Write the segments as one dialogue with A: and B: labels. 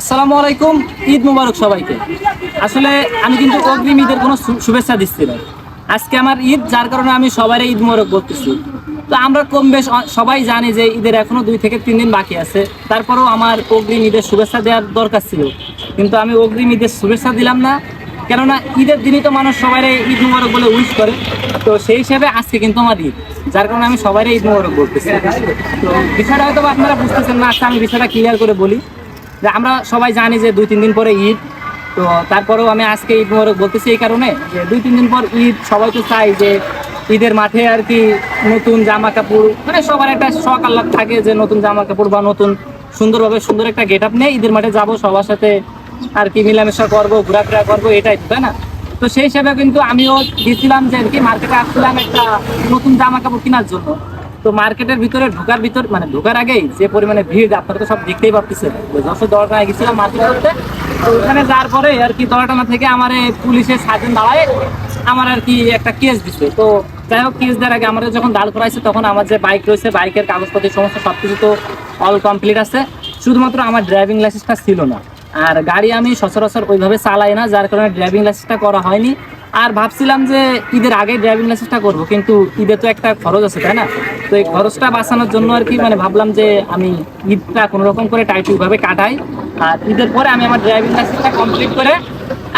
A: আসসালামু আলাইকুম, ঈদ মুবারক সবাইকে। আসলে আমি কিন্তু অগ্রিম ঈদের কোনো শুভেচ্ছা দিচ্ছি না। আজকে আমার ঈদ, যার কারণে আমি সবাই ঈদ মুবারক বলতেছি। তো আমরা কম বেশ সবাই জানি যে ঈদের এখনও দুই থেকে তিন দিন বাকি আছে। তারপরেও আমার অগ্রিম ঈদের শুভেচ্ছা দেওয়ার দরকার ছিল। কিন্তু আমি অগ্রিম ঈদের শুভেচ্ছা দিলাম না। কেননা ঈদের দিনই তো মানুষ সবাই ঈদ মুবারক বলে উইশ করে। তো সেই হিসাবে আজকে কিন্তু আমার ঈদ, যার কারণে আমি সবাই ঈদ মুবারক বলতেছি। তো বিষয়টা হয়তো আপনারা বুঝতেছেন না আজকে আমি বিষয়টা ক্লিয়ার করে বলি। যে আমরা সবাই জানি যে দুই, তিন দিন পরে ঈদ। তো তারপরেও আমি আজকে ঈদ মোবারক বলতেছি এই কারণে যে দুই, তিন দিন পর ঈদ, সবাই তো চাই যে ঈদের মাঠে আর কি নতুন জামা কাপড় মানে সবার একটা শখ আল্লাহ থাকে যে নতুন জামা কাপড় বা নতুন সুন্দরভাবে সুন্দর একটা গেট আপ নিয়ে ঈদের মাঠে যাব, সবার সাথে আর কি মিলামেশা করব, ঘোরাফেরা করব, এটাই তাই না? তো সেই হিসাবে কিন্তু আমিও গেছিলাম যে আর কি মার্কেটে আসছিলাম একটা নতুন জামা কাপড় কেনার জন্য। তো মার্কেটের ভিতরে ঢোকার ভিতর মানে ঢোকার আগেই যে পরিমাণে ভিড়, আপনারা তো সব দেখতেই পাচ্ছেন যশোর দরটানা গেছিলাম মার্কেট করতে। তো ওখানে যাওয়ার পরে আর কি দরটানা থেকে আমার পুলিশের সার্জন দাঁড়ায়, আমার আর কি একটা কেস দিছে। তো যাই হোক, কেস দেওয়ার আগে আমাদের যখন দাঁড় করাইছে, তখন আমার যে বাইক রয়েছে, বাইকের কাগজপত্র সমস্ত সব কিছু তো অল কমপ্লিট আছে। শুধুমাত্র আমার ড্রাইভিং লাইসেন্সটা ছিল না। আর গাড়ি আমি সচরাচর ওইভাবে চালাই না, যার কারণে ড্রাইভিং লাইসেন্সটা করা হয়নি। আর ভাবছিলাম যে ঈদের আগে ড্রাইভিং লাইসেন্সটা করব, কিন্তু ঈদে তো একটা খরচ আছে, তাই না? তো এই খরচটা বাঁচানোর জন্য আর কি মানে ভাবলাম যে আমি ঈদটা কোনো রকম করে টাইটভাবে কাটাই। আর ঈদের পরে আমি আমার ড্রাইভিং লাইসেন্সটা কমপ্লিট করে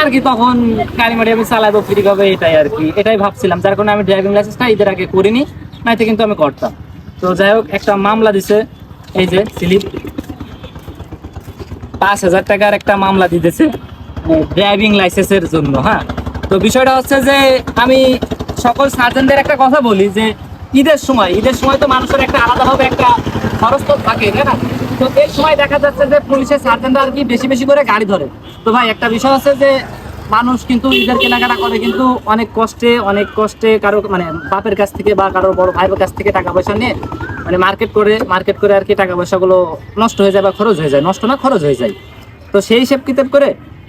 A: আর কি তখন গাড়ি আমি চালাবো ফ্রি হবে এটাই আর কি। এটাই ভাবছিলাম, যার কারণে আমি ড্রাইভিং লাইসেন্সটা ঈদের আগে করিনি নাইতে কিন্তু আমি করতাম। তো যাই হোক, একটা মামলা দিছে, এই যে স্লিপ। পাঁচ হাজার টাকার একটা মামলা দিতেছে ড্রাইভিং লাইসেন্সের জন্য হ্যাঁ? তো বিষয়টা হচ্ছে যে আমি সকল সার্জনদের একটা কথা বলি যে ঈদের সময় ঈদের সময় তো মানুষের একটা আলাদাভাবে একটা খরচ তো থাকে, তাই না? তো এই সময় দেখা যাচ্ছে যে পুলিশের সার্জনরা আর কি বেশি বেশি করে গাড়ি ধরে। তো ভাই, একটা বিষয় আছে যে মানুষ কিন্তু ঈদের কেনাকাটা করে কিন্তু অনেক কষ্টে অনেক কষ্টে কারও মানে বাপের কাছ থেকে বা কারও বড় ভাইয়ের কাছ থেকে টাকা পয়সা নিয়ে মানে মার্কেট করে মার্কেট করে আর কি টাকা পয়সাগুলো নষ্ট হয়ে যায় বা খরচ হয়ে যায়, নষ্ট না, খরচ হয়ে যায়। তো সেই হিসেব কিতাব করে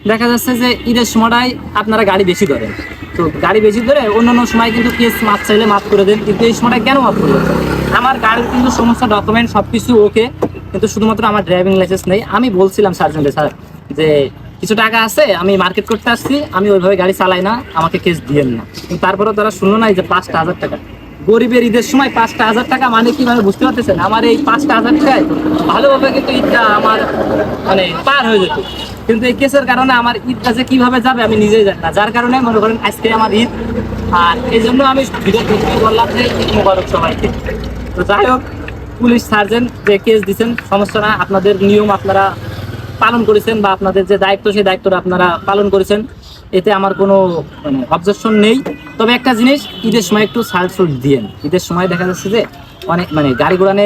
A: দেখা যাচ্ছে যে ঈদের সময়টাই আপনারা গাড়ি বেশি ধরেন। তো গাড়ি বেশি ধরে অন্য অন্য সময় কিন্তু কেস মাপ চাইলে মাফ করে দেন, কিন্তু এই সময়টা কেন মাফ করবেন? আমার গাড়ির কিন্তু সমস্ত ডকুমেন্ট সব কিছু ওকে কিন্তু শুধুমাত্র আমার ড্রাইভিং লাইসেন্স নেই। আমি বলছিলাম সার্জেন্টে, স্যার, যে কিছু টাকা আছে, আমি মার্কেট করতে আসছি, আমি ওইভাবে গাড়ি চালাই না, আমাকে কেস দিয়েন না। কিন্তু তারপরেও তারা শুনলো না যে পাঁচটা হাজার টাকা। গরিবের ঈদের সময় পাঁচটা হাজার টাকা মানে কীভাবে বুঝতে পারতেছেন? আমার এই পাঁচটা হাজার টাকায় ভালোভাবে কিন্তু ঈদটা আমার মানে পার হয়ে যেত। কিন্তু এই কেসের কারণে আমার ঈদটা যে কীভাবে যাবে আমি নিজেই জানি না। যার কারণে মনে করেন আজকে আমার ঈদ। আর এই জন্য আমি বললাম যে, ঈদ মুবারক সবাইকে। তো যাই হোক, পুলিশ সার্জেন্ট যে কেস দিচ্ছেন সমস্যা না, আপনাদের নিয়ম আপনারা পালন করেছেন বা আপনাদের যে দায়িত্ব, সেই দায়িত্বটা আপনারা পালন করেছেন। এতে আমার কোনো মানে অবজেকশন নেই। তবে একটা জিনিস, ঈদের সময় একটু সার্চ দিয়েন। ঈদের সময় দেখা যাচ্ছে যে অনেক মানে গাড়ি ঘোড়ানে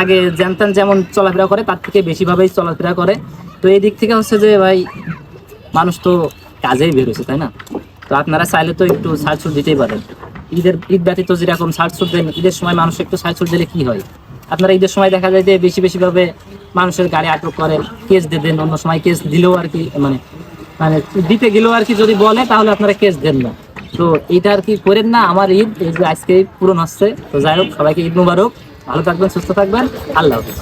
A: আগে জানতেন যেমন চলাফেরা করে, তার থেকে বেশিভাবেই চলাফেরা করে। তো এই দিক থেকে হচ্ছে যে ভাই, মানুষ তো কাজেই বেরোছে তাই না? তো আপনারা চাইলে তো একটু সার্চ সুট দিতেই পারেন। ঈদের, ঈদ ব্যতীত যেরকম সার্চ সুট দেন, ঈদের সময় মানুষ একটু সার্চ সুট দিলে কি হয়? আপনারা ঈদের সময় দেখা যায় যে বেশি, বেশিভাবে মানুষের গাড়ি আটক করে, কেস দিয়ে দেন, অন্য সময় কেস দিলেও আর কি মানে মানে দিতে গেলেও আর কি যদি বলে, তাহলে আপনারা কেস দেন না। তো এটা আর কি করেন না, আমার ঈদ আজকে পূরণ হচ্ছে তো যাই হোক, সবাইকে ঈদ মুবারক। ভালো থাকবেন, সুস্থ থাকবেন। আল্লাহ হাফিজ।